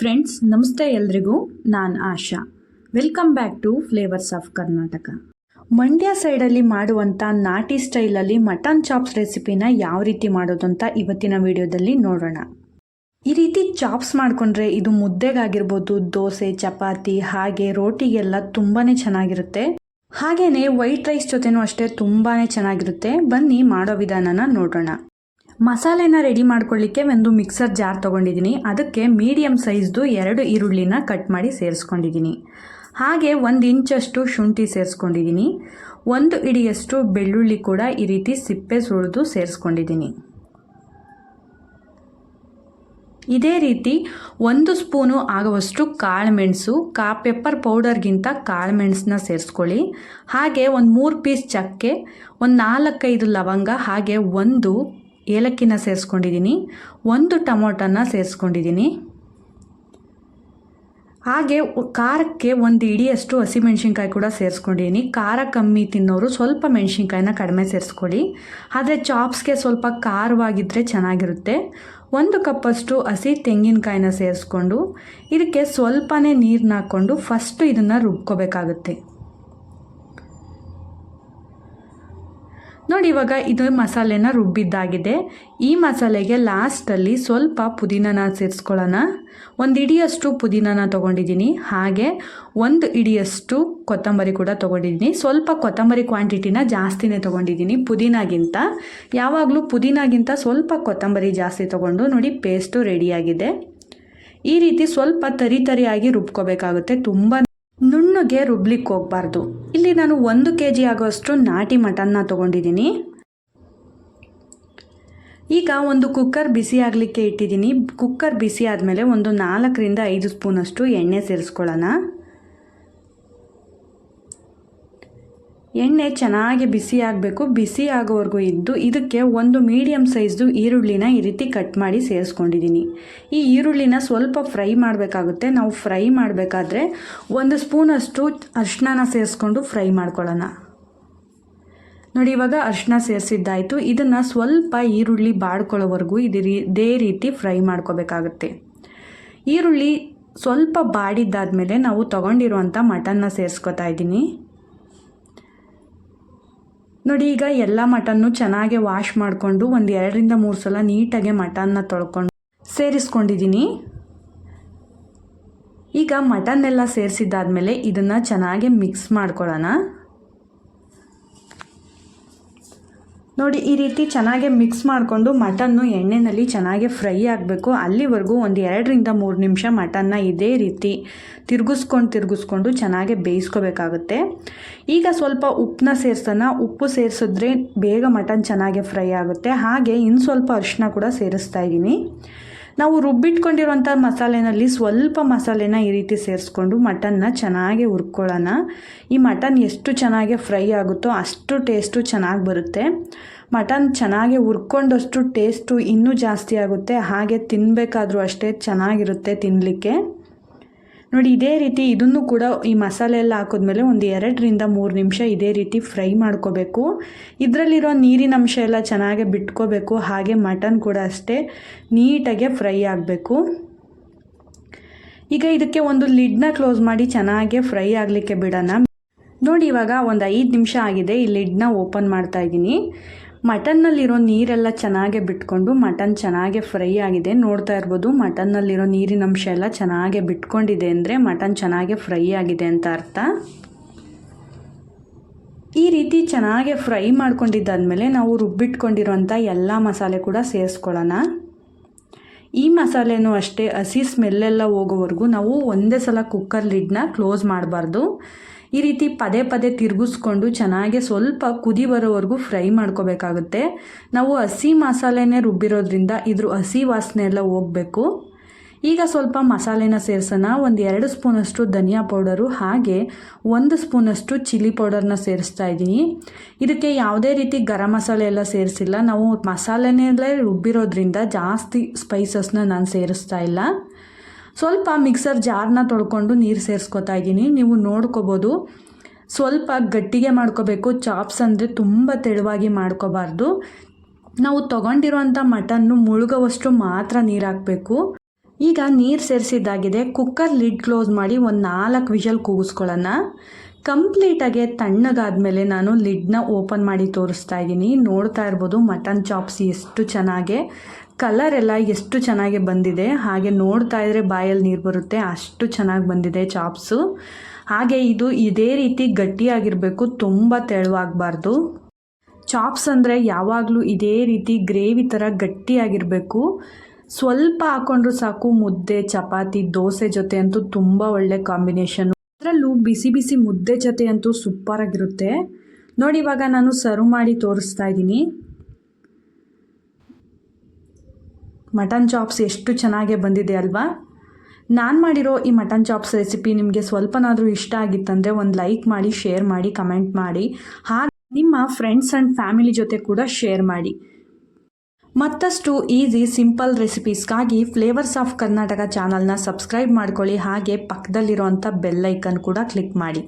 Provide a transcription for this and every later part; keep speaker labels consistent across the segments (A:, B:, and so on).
A: Friends ನಮಸ್ತೆ ಎಲ್ರಿಗೂ, ನಾನು Asha. Welcome back to flavours of Karnataka Mandya ಸೈಡಲ್ಲಿ ಮಾಡುವಂಥ ನಾಟಿ ಸ್ಟೈಲಲ್ಲಿ ಮಟನ್ ಚಾಪ್ಸ್ ರೆಸಿಪಿನ ಯಾವ ರೀತಿ ಮಾಡೋದು ಅಂತ ಇವತ್ತಿನ ವಿಡಿಯೋದಲ್ಲಿ ನೋಡೋಣ. ಈ ರೀತಿ ಚಾಪ್ಸ್ ಮಾಡಿಕೊಂಡ್ರೆ ಇದು ಮುದ್ದೆಗಾಗಿರ್ಬೋದು, ದೋಸೆ, ಚಪಾತಿ, ಹಾಗೆ ರೋಟಿಗೆಲ್ಲ ತುಂಬಾ ಚೆನ್ನಾಗಿರುತ್ತೆ. ಹಾಗೆಯೇ ವೈಟ್ ರೈಸ್ ಜೊತೆನೂ ಅಷ್ಟೇ ತುಂಬಾ ಚೆನ್ನಾಗಿರುತ್ತೆ. ಬನ್ನಿ ಮಾಡೋ ವಿಧಾನನ ನೋಡೋಣ. ಮಸಾಲೆನ ರೆಡಿ ಮಾಡ್ಕೊಳ್ಳಿಕ್ಕೆ ಒಂದು ಮಿಕ್ಸರ್ ಜಾರ್ ತೊಗೊಂಡಿದ್ದೀನಿ. ಅದಕ್ಕೆ ಮೀಡಿಯಮ್ ಸೈಜ್ದು ಎರಡು ಈರುಳ್ಳಿನ ಕಟ್ ಮಾಡಿ ಸೇರಿಸ್ಕೊಂಡಿದ್ದೀನಿ. ಹಾಗೆ ಒಂದು ಇಂಚಷ್ಟು ಶುಂಠಿ ಸೇರಿಸ್ಕೊಂಡಿದ್ದೀನಿ. ಒಂದು ಇಡಿಯಷ್ಟು ಬೆಳ್ಳುಳ್ಳಿ ಕೂಡ ಈ ರೀತಿ ಸಿಪ್ಪೆ ಸುಳಿದು ಸೇರಿಸ್ಕೊಂಡಿದ್ದೀನಿ. ಇದೇ ರೀತಿ ಒಂದು ಸ್ಪೂನು ಆಗುವಷ್ಟು ಕಾಳುಮೆಣಸು, ಕಾ ಪೆಪ್ಪರ್ ಪೌಡರ್ಗಿಂತ ಕಾಳುಮೆಣಸನ್ನ ಸೇರಿಸ್ಕೊಳ್ಳಿ. ಹಾಗೆ ಒಂದು ಮೂರು ಪೀಸ್ ಚಕ್ಕೆ, ಒಂದು ನಾಲ್ಕೈದು ಲವಂಗ, ಹಾಗೆ ಒಂದು ಏಲಕ್ಕಿನ ಸೇರಿಸ್ಕೊಂಡಿದ್ದೀನಿ ಒಂದು ಟೊಮೊಟೊನ ಸೇರಿಸ್ಕೊಂಡಿದ್ದೀನಿ ಹಾಗೆ ಖಾರಕ್ಕೆ ಒಂದು ಇಡಿಯಷ್ಟು ಹಸಿಮೆಣ್ಸಿನ್ಕಾಯಿ ಕೂಡ ಸೇರಿಸ್ಕೊಂಡಿದ್ದೀನಿ ಖಾರ ಕಮ್ಮಿ ತಿನ್ನೋರು ಸ್ವಲ್ಪ ಮೆಣಸಿನ್ಕಾಯಿನ ಕಡಿಮೆ ಸೇರಿಸ್ಕೊಳ್ಳಿ. ಆದರೆ ಚಾಪ್ಸ್ಗೆ ಸ್ವಲ್ಪ ಖಾರವಾಗಿದ್ದರೆ ಚೆನ್ನಾಗಿರುತ್ತೆ. ಒಂದು ಕಪ್ಪಷ್ಟು ಹಸಿ ತೆಂಗಿನಕಾಯಿನ ಸೇರಿಸ್ಕೊಂಡು, ಇದಕ್ಕೆ ಸ್ವಲ್ಪನೇ ನೀರನ್ನ ಹಾಕ್ಕೊಂಡು ಫಸ್ಟು ಇದನ್ನು ರುಬ್ಕೋಬೇಕಾಗುತ್ತೆ. ನೋಡಿ ಇವಾಗ ಇದು ಮಸಾಲೆನ ರುಬ್ಬಿದ್ದಾಗಿದೆ. ಈ ಮಸಾಲೆಗೆ ಲಾಸ್ಟಲ್ಲಿ ಸ್ವಲ್ಪ ಪುದೀನನ ಸೇರಿಸ್ಕೊಳ್ಳೋಣ. ಒಂದು ಇಡಿಯಷ್ಟು ಪುದೀನನ ತೊಗೊಂಡಿದ್ದೀನಿ. ಹಾಗೆ ಒಂದು ಇಡಿಯಷ್ಟು ಕೊತ್ತಂಬರಿ ಕೂಡ ತೊಗೊಂಡಿದ್ದೀನಿ. ಸ್ವಲ್ಪ ಕೊತ್ತಂಬರಿ ಕ್ವಾಂಟಿಟಿನ ಜಾಸ್ತಿನೇ ತೊಗೊಂಡಿದ್ದೀನಿ ಪುದೀನಾಗಿಂತ. ಯಾವಾಗಲೂ ಪುದೀನಾಗಿಂತ ಸ್ವಲ್ಪ ಕೊತ್ತಂಬರಿ ಜಾಸ್ತಿ ತೊಗೊಂಡು ನೋಡಿ ಪೇಸ್ಟು ರೆಡಿಯಾಗಿದೆ. ಈ ರೀತಿ ಸ್ವಲ್ಪ ತರಿ ತರಿಯಾಗಿ ರುಬ್ಕೋಬೇಕಾಗುತ್ತೆ. ತುಂಬ ನುಣ್ಣಗೆ ರುಬ್ಲಿಕ್ಕೆ ಹೋಗಬಾರ್ದು ಇಲ್ಲಿ ನಾನು ಒಂದು ಕೆ ಜಿ ಆಗೋಷ್ಟು ನಾಟಿ ಮಟನ್ನ ತೊಗೊಂಡಿದ್ದೀನಿ. ಈಗ ಒಂದು ಕುಕ್ಕರ್ ಬಿಸಿ ಆಗಲಿಕ್ಕೆ ಇಟ್ಟಿದ್ದೀನಿ. ಕುಕ್ಕರ್ ಬಿಸಿ ಆದಮೇಲೆ ಒಂದು ನಾಲ್ಕರಿಂದ ಐದು ಸ್ಪೂನಷ್ಟು ಎಣ್ಣೆ ಸೇರಿಸ್ಕೊಳ್ಳೋಣ. ಎಣ್ಣೆ ಚೆನ್ನಾಗಿ ಬಿಸಿ ಆಗಬೇಕು. ಬಿಸಿ ಆಗೋವರೆಗೂ ಇದ್ದು ಇದಕ್ಕೆ ಒಂದು ಮೀಡಿಯಮ್ ಸೈಜ್ದು ಈರುಳ್ಳಿನ ಈ ರೀತಿ ಕಟ್ ಮಾಡಿ ಸೇರಿಸ್ಕೊಂಡಿದ್ದೀನಿ. ಈ ಈರುಳ್ಳಿನ ಸ್ವಲ್ಪ ಫ್ರೈ ಮಾಡಬೇಕಾಗುತ್ತೆ. ನಾವು ಫ್ರೈ ಮಾಡಬೇಕಾದ್ರೆ ಒಂದು ಸ್ಪೂನಷ್ಟು ಅರಿಶಿನ ಸೇರಿಸ್ಕೊಂಡು ಫ್ರೈ ಮಾಡ್ಕೊಳ್ಳೋಣ. ನೋಡಿ, ಇವಾಗ ಅರಿಶಿನ ಸೇರಿಸಿದ್ದಾಯಿತು. ಇದನ್ನು ಸ್ವಲ್ಪ ಈರುಳ್ಳಿ ಬಾಡ್ಕೊಳ್ಳೋವರೆಗೂ ಇದು ಇದೇ ರೀತಿ ಫ್ರೈ ಮಾಡ್ಕೋಬೇಕಾಗುತ್ತೆ. ಈರುಳ್ಳಿ ಸ್ವಲ್ಪ ಬಾಡಿದ್ದಾದಮೇಲೆ ನಾವು ತೊಗೊಂಡಿರುವಂಥ ಮಟನ್ನ ಸೇರಿಸ್ಕೊತಾ ಇದ್ದೀನಿ. ನೋಡಿ, ಈಗ ಎಲ್ಲ ಮಟನ್ನು ಚೆನ್ನಾಗಿ ವಾಶ್ ಮಾಡಿಕೊಂಡು ಒಂದು ಎರಡರಿಂದ ಮೂರು ಸಲ ನೀಟಾಗಿ ಮಟನ್ನ ತೊಳ್ಕೊಂಡು ಸೇರಿಸ್ಕೊಂಡಿದ್ದೀನಿ. ಈಗ ಮಟನ್ನೆಲ್ಲ ಸೇರಿಸಿದ್ದಾದಮೇಲೆ ಇದನ್ನು ಚೆನ್ನಾಗಿ ಮಿಕ್ಸ್ ಮಾಡ್ಕೊಳ್ಳೋಣ. ನೋಡಿ, ಈ ರೀತಿ ಚೆನ್ನಾಗಿ ಮಿಕ್ಸ್ ಮಾಡಿಕೊಂಡು ಮಟನ್ನು ಎಣ್ಣೆಯಲ್ಲಿ ಚೆನ್ನಾಗಿ ಫ್ರೈ ಆಗಬೇಕು. ಅಲ್ಲಿವರೆಗೂ ಒಂದು ಎರಡರಿಂದ ಮೂರು ನಿಮಿಷ ಮಟನ್ನ ಇದೇ ರೀತಿ ತಿರುಗಿಸ್ಕೊಂಡು ತಿರುಗಿಸ್ಕೊಂಡು ಚೆನ್ನಾಗಿ ಬೇಯಿಸ್ಕೋಬೇಕಾಗುತ್ತೆ. ಈಗ ಸ್ವಲ್ಪ ಉಪ್ಪನ್ನ ಸೇರಿಸೋಣ. ಉಪ್ಪು ಸೇರಿಸಿದ್ರೆ ಬೇಗ ಮಟನ್ ಚೆನ್ನಾಗಿ ಫ್ರೈ ಆಗುತ್ತೆ. ಹಾಗೆ ಇನ್ನು ಸ್ವಲ್ಪ ಅರಿಶಿನ ಕೂಡ ಸೇರಿಸ್ತಾ ಇದ್ದೀನಿ. ನಾವು ರುಬ್ಬಿಟ್ಕೊಂಡಿರುವಂಥ ಮಸಾಲೆನಲ್ಲಿ ಸ್ವಲ್ಪ ಮಸಾಲೆನ ಈ ರೀತಿ ಸೇರಿಸ್ಕೊಂಡು ಮಟನ್ನ ಚೆನ್ನಾಗಿ ಹುರ್ಕೊಳ್ಳೋಣ. ಈ ಮಟನ್ ಎಷ್ಟು ಚೆನ್ನಾಗಿ ಫ್ರೈ ಆಗುತ್ತೋ ಅಷ್ಟು ಟೇಸ್ಟು ಚೆನ್ನಾಗಿ ಬರುತ್ತೆ. ಮಟನ್ ಚೆನ್ನಾಗಿ ಹುರ್ಕೊಂಡಷ್ಟು ಟೇಸ್ಟು ಇನ್ನೂ ಜಾಸ್ತಿ ಆಗುತ್ತೆ. ಹಾಗೆ ತಿನ್ನಬೇಕಾದ್ರೂ ಅಷ್ಟೇ ಚೆನ್ನಾಗಿರುತ್ತೆ ತಿನ್ನಲಿಕ್ಕೆ ನೋಡಿ, ಇದೇ ರೀತಿ ಇದನ್ನು ಕೂಡ ಈ ಮಸಾಲೆ ಎಲ್ಲ ಹಾಕಿದ್ಮೇಲೆ ಒಂದು ಎರಡರಿಂದ ಮೂರು ನಿಮಿಷ ಇದೇ ರೀತಿ ಫ್ರೈ ಮಾಡ್ಕೋಬೇಕು. ಇದರಲ್ಲಿರೋ ನೀರಿನ ಅಂಶ ಎಲ್ಲ ಚೆನ್ನಾಗಿ ಬಿಟ್ಕೋಬೇಕು. ಹಾಗೆ ಮಟನ್ ಕೂಡ ಅಷ್ಟೇ ನೀಟಾಗೆ ಫ್ರೈ ಆಗಬೇಕು. ಈಗ ಇದಕ್ಕೆ ಒಂದು ಲಿಡ್ನ ಕ್ಲೋಸ್ ಮಾಡಿ ಚೆನ್ನಾಗೆ ಫ್ರೈ ಆಗಲಿಕ್ಕೆ ಬಿಡೋಣ. ನೋಡಿ, ಇವಾಗ ಒಂದು ಐದು ನಿಮಿಷ ಆಗಿದೆ. ಈ ಲಿಡ್ನ ಓಪನ್ ಮಾಡ್ತಾ ಇದ್ದೀನಿ. ಮಟನ್ನಲ್ಲಿರೋ ನೀರೆಲ್ಲ ಚೆನ್ನಾಗೆ ಬಿಟ್ಕೊಂಡು ಮಟನ್ ಚೆನ್ನಾಗೆ ಫ್ರೈ ಆಗಿದೆ. ನೋಡ್ತಾ ಇರ್ಬೋದು ಮಟನ್ನಲ್ಲಿರೋ ನೀರಿನ ಅಂಶ ಎಲ್ಲ ಚೆನ್ನಾಗೆ ಬಿಟ್ಕೊಂಡಿದೆ ಅಂದರೆ ಮಟನ್ ಚೆನ್ನಾಗೆ ಫ್ರೈ ಆಗಿದೆ ಅಂತ ಅರ್ಥ. ಈ ರೀತಿ ಚೆನ್ನಾಗೆ ಫ್ರೈ ಮಾಡ್ಕೊಂಡಿದ್ದಾದ್ಮೇಲೆ ನಾವು ರುಬ್ಬಿಟ್ಕೊಂಡಿರೋಂಥ ಎಲ್ಲ ಮಸಾಲೆ ಕೂಡ ಸೇರಿಸ್ಕೊಳ್ಳೋಣ. ಈ ಮಸಾಲೆನೂ ಅಷ್ಟೇ ಹಸಿ ಸ್ಮೆಲ್ಲೆಲ್ಲ ಹೋಗೋವರೆಗೂ ನಾವು ಒಂದೇ ಸಲ ಕುಕ್ಕರ್ ಲಿಡ್ನ ಕ್ಲೋಸ್ ಮಾಡಬಾರ್ದು. ಈ ರೀತಿ ಪದೇ ಪದೇ ತಿರುಗಿಸ್ಕೊಂಡು ಚೆನ್ನಾಗಿ ಸ್ವಲ್ಪ ಕುದಿ ಬರೋವರೆಗೂ ಫ್ರೈ ಮಾಡ್ಕೋಬೇಕಾಗುತ್ತೆ. ನಾವು ಹಸಿ ಮಸಾಲೆನೇ ರುಬ್ಬಿರೋದ್ರಿಂದ ಇದ್ರ ಹಸಿ ವಾಸನೆ ಎಲ್ಲ ಹೋಗಬೇಕು. ಈಗ ಸ್ವಲ್ಪ ಮಸಾಲೆನ ಸೇರಿಸೋಣ. ಒಂದು ಎರಡು ಸ್ಪೂನಷ್ಟು ಧನಿಯಾ ಪೌಡರು, ಹಾಗೆ ಒಂದು ಸ್ಪೂನಷ್ಟು ಚಿಲ್ಲಿ ಪೌಡರ್ನ ಸೇರಿಸ್ತಾ ಇದ್ದೀನಿ. ಇದಕ್ಕೆ ಯಾವುದೇ ರೀತಿ ಗರಂ ಮಸಾಲೆ ಎಲ್ಲ ಸೇರಿಸಿಲ್ಲ. ನಾವು ಮಸಾಲೆನೇ ರುಬ್ಬಿರೋದ್ರಿಂದ ಜಾಸ್ತಿ ಸ್ಪೈಸಸ್ನ ನಾನು ಸೇರಿಸ್ತಾ ಇಲ್ಲ. ಸ್ವಲ್ಪ ಮಿಕ್ಸರ್ ಜಾರ್ನ ತೊಳ್ಕೊಂಡು ನೀರು ಸೇರಿಸ್ಕೊತಾ ಇದ್ದೀನಿ. ನೀವು ನೋಡ್ಕೋಬೋದು. ಸ್ವಲ್ಪ ಗಟ್ಟಿಗೆ ಮಾಡ್ಕೋಬೇಕು. ಚಾಪ್ಸ್ ಅಂದರೆ ತುಂಬ ತೆಳುವಾಗಿ ಮಾಡ್ಕೋಬಾರ್ದು. ನಾವು ತೊಗೊಂಡಿರೋಂಥ ಮಟನ್ನು ಮುಳುಗುವಷ್ಟು ಮಾತ್ರ ನೀರು ಹಾಕಬೇಕು. ಈಗ ನೀರು ಸೇರಿಸಿದ್ದಾಗಿದೆ. ಕುಕ್ಕರ್ ಲಿಡ್ ಕ್ಲೋಸ್ ಮಾಡಿ ಒಂದು ನಾಲ್ಕು ವಿಷಲ್ ಕೂಗಿಸ್ಕೊಳ್ಳೋಣ. ಕಂಪ್ಲೀಟಾಗಿ ತಣ್ಣಗಾದ್ಮೇಲೆ ನಾನು ಲಿಡ್ನ ಓಪನ್ ಮಾಡಿ ತೋರಿಸ್ತಾ ಇದ್ದೀನಿ. ನೋಡ್ತಾ ಇರ್ಬೋದು ಮಟನ್ ಚಾಪ್ಸ್ ಎಷ್ಟು ಚೆನ್ನಾಗೆ ಕಲರ್ ಎಲ್ಲ ಎಷ್ಟು ಚೆನ್ನಾಗಿ ಬಂದಿದೆ, ಹಾಗೆ ನೋಡ್ತಾ ಇದ್ರೆ ಬಾಯಲ್ಲಿ ನೀರು ಬರುತ್ತೆ, ಅಷ್ಟು ಚೆನ್ನಾಗಿ ಬಂದಿದೆ ಚಾಪ್ಸು. ಹಾಗೆ ಇದು ಇದೇ ರೀತಿ ಗಟ್ಟಿಯಾಗಿರಬೇಕು, ತುಂಬ ತೆಳುವಾಗಬಾರ್ದು. ಚಾಪ್ಸ್ ಅಂದರೆ ಯಾವಾಗಲೂ ಇದೇ ರೀತಿ ಗ್ರೇವಿ ಥರ ಗಟ್ಟಿಯಾಗಿರಬೇಕು. ಸ್ವಲ್ಪ ಹಾಕೊಂಡ್ರು ಸಾಕು ಮುದ್ದೆ, ಚಪಾತಿ, ದೋಸೆ ಜೊತೆ ಅಂತೂ ತುಂಬ ಒಳ್ಳೆ ಕಾಂಬಿನೇಷನ್. ಅದರಲ್ಲೂ ಬಿಸಿ ಬಿಸಿ ಮುದ್ದೆ ಜೊತೆ ಅಂತೂ ಸೂಪರಾಗಿರುತ್ತೆ. ನೋಡಿ ಇವಾಗ ನಾನು ಸರ್ವ್ ಮಾಡಿ ತೋರಿಸ್ತಾ ಇದ್ದೀನಿ. ಮಟನ್ ಚಾಪ್ಸ್ ಎಷ್ಟು ಚೆನ್ನಾಗೆ ಬಂದಿದೆ ಅಲ್ವಾ? ನಾನು ಮಾಡಿರೋ ಈ ಮಟನ್ ಚಾಪ್ಸ್ ರೆಸಿಪಿ ನಿಮಗೆ ಸ್ವಲ್ಪನಾದರೂ ಇಷ್ಟ ಆಗಿತ್ತಂದರೆ ಒಂದು ಲೈಕ್ ಮಾಡಿ, ಶೇರ್ ಮಾಡಿ, ಕಮೆಂಟ್ ಮಾಡಿ. ಹಾಗೆ ನಿಮ್ಮ ಫ್ರೆಂಡ್ಸ್ ಆ್ಯಂಡ್ ಫ್ಯಾಮಿಲಿ ಜೊತೆ ಕೂಡ ಶೇರ್ ಮಾಡಿ. ಮತ್ತಷ್ಟು ಈಸಿ, ಸಿಂಪಲ್ ರೆಸಿಪೀಸ್ಗಾಗಿ ಫ್ಲೇವರ್ಸ್ ಆಫ್ ಕರ್ನಾಟಕ ಚಾನಲ್ನ ಸಬ್ಸ್ಕ್ರೈಬ್ ಮಾಡ್ಕೊಳ್ಳಿ. ಹಾಗೆ ಪಕ್ಕದಲ್ಲಿರುವಂಥ ಬೆಲ್ಲೈಕನ್ ಕೂಡ ಕ್ಲಿಕ್ ಮಾಡಿ.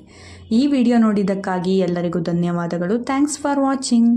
A: ಈ ವಿಡಿಯೋ ನೋಡಿದ್ದಕ್ಕಾಗಿ ಎಲ್ಲರಿಗೂ ಧನ್ಯವಾದಗಳು. Thanks for watching.